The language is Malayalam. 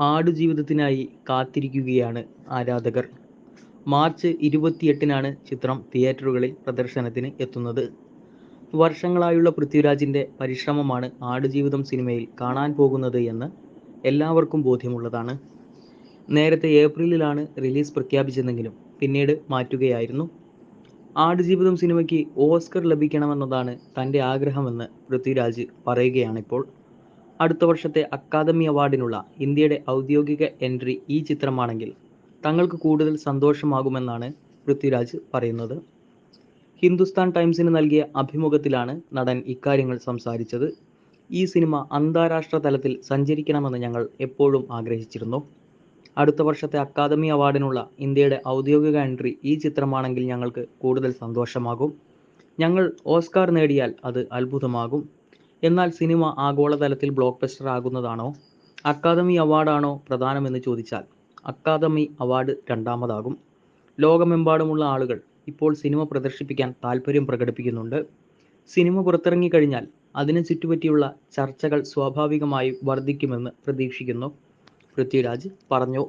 ആടുജീവിതത്തിനായി കാത്തിരിക്കുകയാണ് ആരാധകർ. മാർച്ച് ഇരുപത്തിയെട്ടിനാണ് ചിത്രം തിയേറ്ററുകളിൽ പ്രദർശനത്തിന് എത്തുന്നത്. വർഷങ്ങളായുള്ള പൃഥ്വിരാജിന്റെ പരിശ്രമമാണ് ആടുജീവിതം സിനിമയിൽ കാണാൻ പോകുന്നത് എന്ന് എല്ലാവർക്കും ബോധ്യമുള്ളതാണ്. നേരത്തെ ഏപ്രിലിലാണ് റിലീസ് പ്രഖ്യാപിച്ചതെങ്കിലും പിന്നീട് മാറ്റുകയായിരുന്നു. ആടുജീവിതം സിനിമയ്ക്ക് ഓസ്കർ ലഭിക്കണമെന്നതാണ് തന്റെ ആഗ്രഹമെന്ന് പൃഥ്വിരാജ് പറയുകയാണിപ്പോൾ. അടുത്ത വർഷത്തെ അക്കാദമി അവാർഡിനുള്ള ഇന്ത്യയുടെ ഔദ്യോഗിക എൻട്രി ഈ ചിത്രമാണെങ്കിൽ തങ്ങൾക്ക് കൂടുതൽ സന്തോഷമാകുമെന്നാണ് പൃഥ്വിരാജ് പറയുന്നത്. ഹിന്ദുസ്ഥാൻ ടൈംസിന് നൽകിയ അഭിമുഖത്തിലാണ് നടൻ ഇക്കാര്യങ്ങൾ സംസാരിച്ചത്. ഈ സിനിമ അന്താരാഷ്ട്ര തലത്തിൽ സഞ്ചരിക്കണമെന്ന് ഞങ്ങൾ എപ്പോഴും ആഗ്രഹിച്ചിരുന്നു. അടുത്ത വർഷത്തെ അക്കാദമി അവാർഡിനുള്ള ഇന്ത്യയുടെ ഔദ്യോഗിക എൻട്രി ഈ ചിത്രമാണെങ്കിൽ ഞങ്ങൾക്ക് കൂടുതൽ സന്തോഷമാകും. ഞങ്ങൾ ഓസ്കാർ നേടിയാൽ അത് അത്ഭുതമാകും. എന്നാൽ സിനിമ ആഗോളതലത്തിൽ ബ്ലോക്ക് ബസ്റ്റർ ആകുന്നതാണോ അക്കാദമി അവാർഡാണോ പ്രധാനമെന്ന് ചോദിച്ചാൽ അക്കാദമി അവാർഡ് രണ്ടാമതാകും. ലോകമെമ്പാടുമുള്ള ആളുകൾ ഇപ്പോൾ സിനിമ പ്രദർശിപ്പിക്കാൻ താല്പര്യം പ്രകടിപ്പിക്കുന്നുണ്ട്. സിനിമ പുറത്തിറങ്ങിക്കഴിഞ്ഞാൽ അതിനെ ചുറ്റുപറ്റിയുള്ള ചർച്ചകൾ സ്വാഭാവികമായും വർദ്ധിക്കുമെന്ന് പ്രതീക്ഷിക്കുന്നു. പൃഥ്വിരാജ് പറഞ്ഞു.